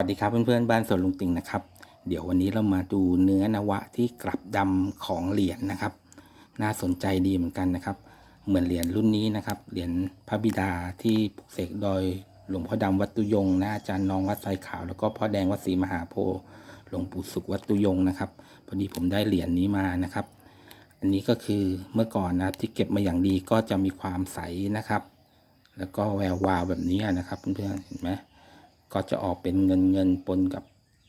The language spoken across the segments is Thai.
สวัสดีครับเพื่อนๆบ้านสวนลุงติงนะครับ เดี๋ยววันนี้เรามาดูเนื้อนวะที่กลับดำของเหรียญนะครับ น่าสนใจดีเหมือนกันนะครับ เหมือนเหรียญรุ่นนี้นะครับเหรียญพระบิดาที่ปลุกเสกโดยหลวงพ่อดำวัดตุยงนะอาจารย์น้องวัดไซขาวแล้วก็พ่อแดงวัดศรีมหาโพธิ์หลวงปู่สุขวัดตุยงนะครับพอดีผมได้เหรียญนี้มานะครับ อันนี้ก็คือเมื่อก่อนนะที่เก็บมาอย่างดีก็จะมีความใสนะครับ แล้วก็แวววาวแบบนี้นะครับเพื่อนๆเห็นไหม ก็จะออกเป็นเงินเงินปนกับ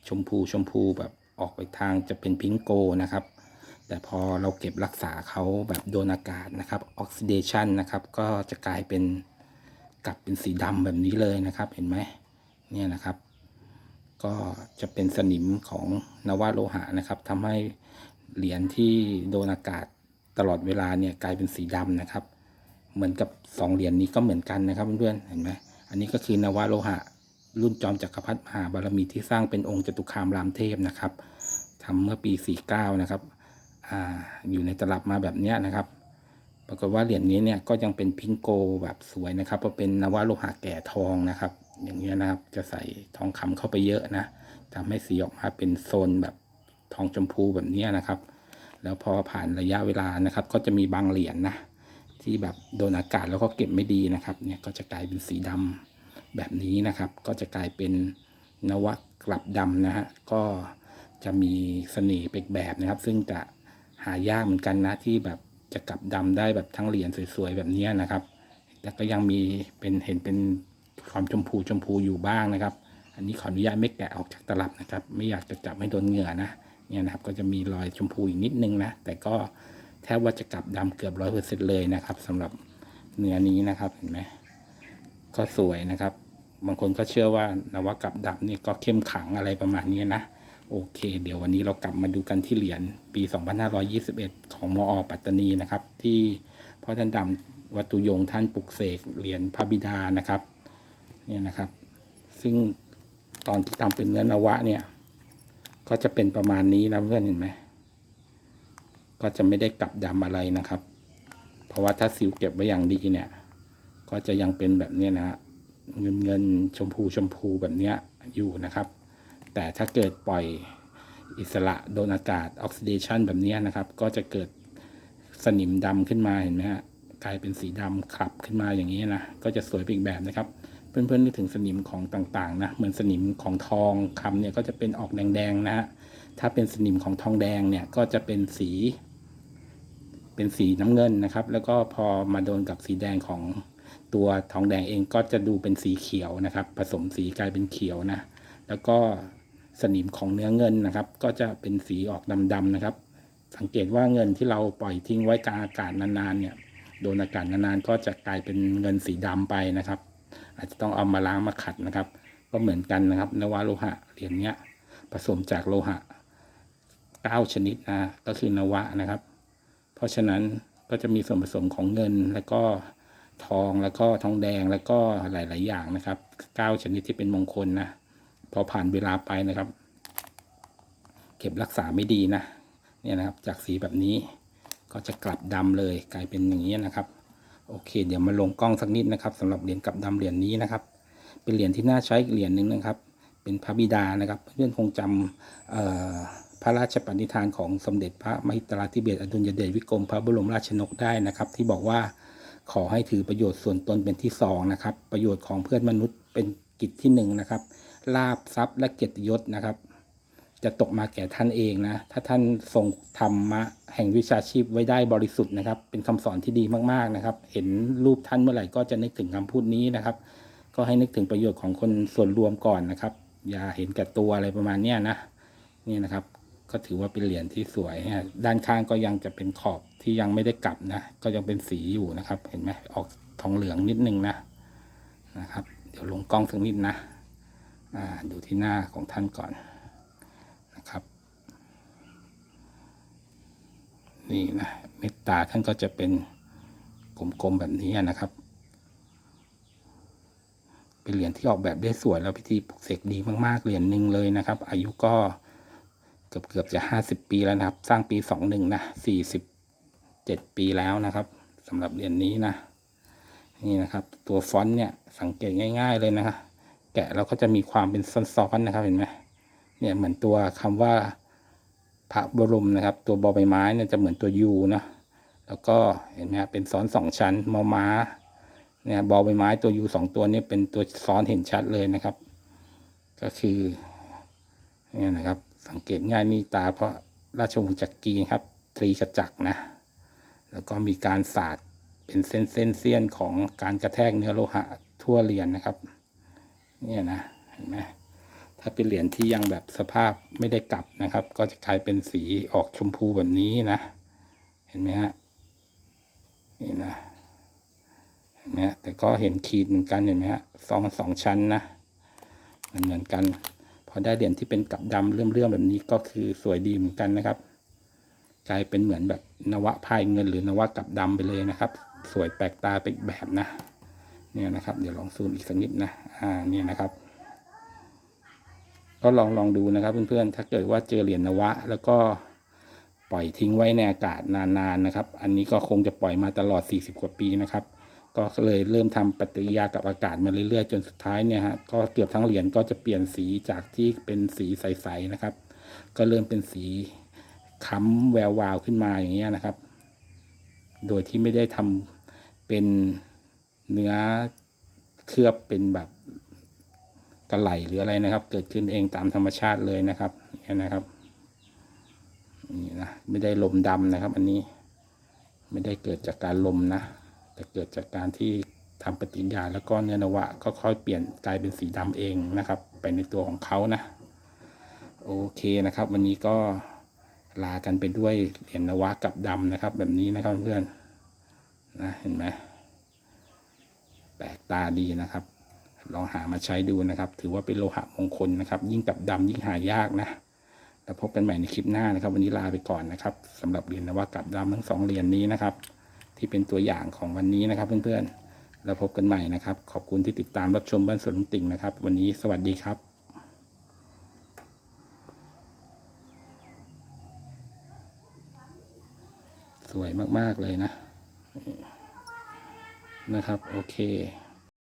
ชมพูชมพูแบบออกไปทางจะเป็นพิงโกนะครับ แต่พอเราเก็บรักษาเขาแบบโดนอากาศนะครับออกซิเดชันนะครับ ก็จะกลายเป็นกลับเป็นสีดำแบบนี้เลยนะครับ เห็นไหมเนี่ยนะครับ ก็จะเป็นสนิมของนวโลหะนะครับทำให้เหรียญที่โดนอากาศตลอดเวลาเนี่ยกลายเป็นสีดำนะครับ เหมือนกับสองเหรียญนี้ก็เหมือนกันนะครับเพื่อนๆเห็นไหมอันนี้ก็คือนวโลหะ รุ่นจอมจักรพรรดิมหาบารมีที่สร้างเป็นองค์จตุคามรามเทพนะครับทำเมื่อปี 49 นะครับออยู่ในตลับมาแบบนี้นะครับ ปรากฏว่าเหรียญนี้เนี่ยก็ยังเป็นพิงโกแบบสวยนะครับเพราะเป็นนวโลหะแก่ทองนะครับ อย่างเงี้ยนะครับจะใส่ทองคำเข้าไปเยอะนะทำให้สีออกมาเป็นโซนแบบทองชมพูแบบนี้นะครับ แล้วพอผ่านระยะเวลานะครับ ก็จะมีบางเหรียญนะที่แบบโดนอากาศแล้วก็เก็บไม่ดีนะครับ เนี่ยก็จะกลายเป็นสีดำ แบบนี้นะครับ ก็จะกลายเป็นนวะกลับดำนะฮะก็จะมีเสน่ห์เป็นแบบนะครับ ซึ่งจะหายากเหมือนกันนะที่แบบจะกลับดำได้แบบทั้งเหรียญสวยๆแบบนี้นะครับ แต่ก็ยังมีเป็นเห็นเป็นความชมพูชมพูอยู่บ้างนะครับ อันนี้ขออนุญาตไม่แกะออกจากตลับนะครับ ไม่อยากจะจับให้โดนเหงื่อนะเนี่ยนะครับก็จะมีรอยชมพูอีกนิดนึงนะแต่ก็แทบว่าจะกลับดำเกือบร้อยเปอร์เซ็นต์เลยนะครับสำหรับเนื้อนี้นะครับเห็นไหม ก็สวยนะครับ บางคนก็เชื่อว่านวกับดับนี่ก็เข้มขังอะไรประมาณนี้นะโอเค เดี๋ยววันนี้เรากลับมาดูกันที่เหรียญปี 2521 ของมอปัตตานีนะครับ ที่พ่อท่านดำวัตุยงท่านปลุกเสกเหรียญพระบิดานะครับเนี่ยนะครับ ซึ่งตอนที่ทำเป็นเนื้อนวะเนี่ย ก็จะเป็นประมาณนี้นะเพื่อนเห็นไหมก็จะไม่ได้กลับดำอะไรนะครับ เพราะว่าถ้าซิลเก็บไว้อย่างดีเนี่ย ก็จะยังเป็นแบบนี้นะฮะเงินเงินชมพูชมพูแบบนี้อยู่นะครับ แต่ถ้าเกิดปล่อยอิสระโดนอากาศออกซิเดชันแบบนี้นะครับ ก็จะเกิดสนิมดำขึ้นมาเห็นไหมฮะกลายเป็นสีดำขับขึ้นมาอย่างนี้นะก็จะสวยไปอีกแบบนะครับ เพื่อนๆนึกถึงสนิมของต่างๆนะเหมือนสนิมของทองคำเนี่ยก็จะเป็นออกแดงๆนะฮะถ้าเป็นสนิมของทองแดงเนี่ยก็จะเป็นสี เป็นสีน้ำเงินนะครับ แล้วก็พอมาโดนกับสีแดงของ ตัวทองแดงเองก็จะดูเป็นสีเขียวนะครับ ผสมสีกลายเป็นเขียวนะ แล้วก็สนิมของเนื้อเงินนะครับ ก็จะเป็นสีออกดำๆนะครับ สังเกตว่าเงินที่เราปล่อยทิ้งไว้กลางอากาศนานๆเนี่ยโดนอากาศนานๆก็จะกลายเป็นเงินสีดำไปนะครับ อาจจะต้องเอามาล้างมาขัดนะครับ ก็เหมือนกันนะครับ นวโลหะเหรียญเนี้ยผสมจากโลหะเก้าชนิดนะก็คือนวะนะครับ เพราะฉะนั้นก็จะมีส่วนผสมของเงินแล้วก็ ทองแล้วก็ทองแดงแล้วก็หลาย ๆ อย่างนะครับเก้าชนิดที่เป็นมงคลนะพอผ่านเวลาไปนะครับ เก็บรักษาไม่ดีนะเนี่ยนะครับ จากสีแบบนี้ก็จะกลับดำเลยกลายเป็นอย่างนี้นะครับ โอเค เดี๋ยวมาลงกล้องสักนิดนะครับสำหรับเหรียญกลับดำเหรียญนี้นะครับ เป็นเหรียญที่น่าใช้อีกเหรียญหนึ่งนะครับ เป็นพระบิดานะครับเพื่อนคงจำเอ่อพระราชปณิธานของสมเด็จพระมหิตลาธิเบศอดุลยเดชวิกรมพระบรมราชชนกได้นะครับ ที่บอกว่า ขอให้ถือประโยชน์ส่วนตนเป็นที่สองนะครับ ประโยชน์ของเพื่อนมนุษย์เป็นกิจที่หนึ่งนะครับ ลาบทรัพย์และเกียรติยศนะครับ จะตกมาแก่ท่านเองนะ ถ้าท่านทรงธรรมะแห่งวิชาชีพไว้ได้บริสุทธิ์นะครับ เป็นคำสอนที่ดีมากๆนะครับ เห็นรูปท่านเมื่อไหร่ก็จะนึกถึงคำพูดนี้นะครับ ก็ให้นึกถึงประโยชน์ของคนส่วนรวมก่อนนะครับ อย่าเห็นแก่ตัวอะไรประมาณนี้นะ นี่นะครับ ก็ถือว่าเป็นเหรียญที่สวยฮะด้านข้างก็ยังจะเป็นขอบที่ยังไม่ได้กลับนะ ก็ยังเป็นสีอยู่นะครับ เห็นไหมออกทองเหลืองนิดนึงนะนะครับ เดี๋ยวลงกล้องสักนิดนะ อ่า ดูที่หน้าของท่านก่อนนะครับ นี่นะเมตตาท่านก็จะเป็นกลมๆแบบนี้นะครับ เป็นเหรียญที่ออกแบบได้สวยแล้วพิธีปลุกเสกดีมากๆเหรียญหนึ่งเลยนะครับ อายุก็ เกือบเกือบจะห้าสิบปีแล้วนะครับ สร้างปีสองหนึ่งนะสี่สิบเจ็ดปีแล้วนะครับสำหรับเหรียญนี้นะ นี่นะครับ ตัวฟอนต์เนี่ยสังเกตง่าย ๆเลยนะครับแกะเราก็จะมีความเป็นซ้อนๆนะครับเห็นไหมเนี่ยเหมือนตัวคำว่าพระบรมนะครับ ตัวบอใบไม้เนี่ยจะเหมือนตัวยูนะแล้วก็เห็นไหมเป็นซ้อนสองชั้นมอม้าเนี่ยบอใบไม้ตัวยูสองตัวนี้เป็นตัวซ้อนเห็นชัดเลยนะครับ ก็คือเนี่ยนะครับ สังเกตง่ายนี่ตาเพราะราชวงศ์จักรีครับ ตรีกจักรนะ แล้วก็มีการสาดเป็นเส้นเส้นเสี้ยนของการกระแทกเนื้อโลหะทั่วเหรียญนะครับ เนี่ยนะเห็นไหมถ้าเป็นเหรียญที่ยังแบบสภาพไม่ได้กลับนะครับ ก็จะกลายเป็นสีออกชมพูแบบนี้นะ เห็นไหมฮะนี่นะเห็นไหมแต่ก็เห็นขีดเหมือนกันเห็นไหมฮะสองสองชั้นนะมันเหมือนกัน พอได้เหรียญที่เป็นกับดำเรื่อมๆแบบนี้ก็คือสวยดีเหมือนกันนะครับ กลายเป็นเหมือนแบบนวะพายเงินหรือนวะกับดำไปเลยนะครับ สวยแปลกตาไปอีกแบบนะ เนี่ยนะครับ เดี๋ยวลองซูมอีกสักนิดนะ อ่า เนี่ยนะครับก็ลองลองดูนะครับเพื่อนๆ ถ้าเกิดว่าเจอเหรียญนวะ แล้วก็ปล่อยทิ้งไว้ในอากาศนานๆนะครับ อันนี้ก็คงจะปล่อยมาตลอด 40 กว่าปีนะครับ ก็เลยเริ่มทำปฏิกิริยากับอากาศมาเรื่อยๆ จนสุดท้ายเนี่ยฮะก็เกือบทั้งเหรียญก็จะเปลี่ยนสีจากที่เป็นสีใสๆนะครับ ก็เริ่มเป็นสีค้ำแวววาวขึ้นมาอย่างเงี้ยนะครับ โดยที่ไม่ได้ทำเป็นเนื้อเคลือบเป็นแบบกระไหลหรืออะไรนะครับ เกิดขึ้นเองตามธรรมชาติเลยนะครับเนี่ยนะครับนี่นะไม่ได้ลมดำนะครับ อันนี้ไม่ได้เกิดจากการลมนะ แต่เกิดจากการที่ทำปฏิกิริยาแล้วก็เนื้อนวะก็ค่อยเปลี่ยนกลายเป็นสีดำเองนะครับ ไปในตัวของเขานะโอเคนะครับ วันนี้ก็ลากันไปด้วยเหรียญนวะกับดำนะครับ แบบนี้นะครับเพื่อนนะเห็นไหมแปลกตาดีนะครับ ลองหามาใช้ดูนะครับ ถือว่าเป็นโลหะมงคลนะครับ ยิ่งกับดำยิ่งหายากนะแล้วพบกันใหม่ในคลิปหน้านะครับ วันนี้ลาไปก่อนนะครับสำหรับเหรียญนวะกับดำทั้งสองเหรียญนี้นะครับ ที่เป็นตัวอย่างของวันนี้นะครับเพื่อนๆแล้วพบกันใหม่นะครับ ขอบคุณที่ติดตามรับชมบ้านสวนลุงติ่งนะครับ วันนี้สวัสดีครับสวยมาก ๆ เลยนะ นะครับ โอเค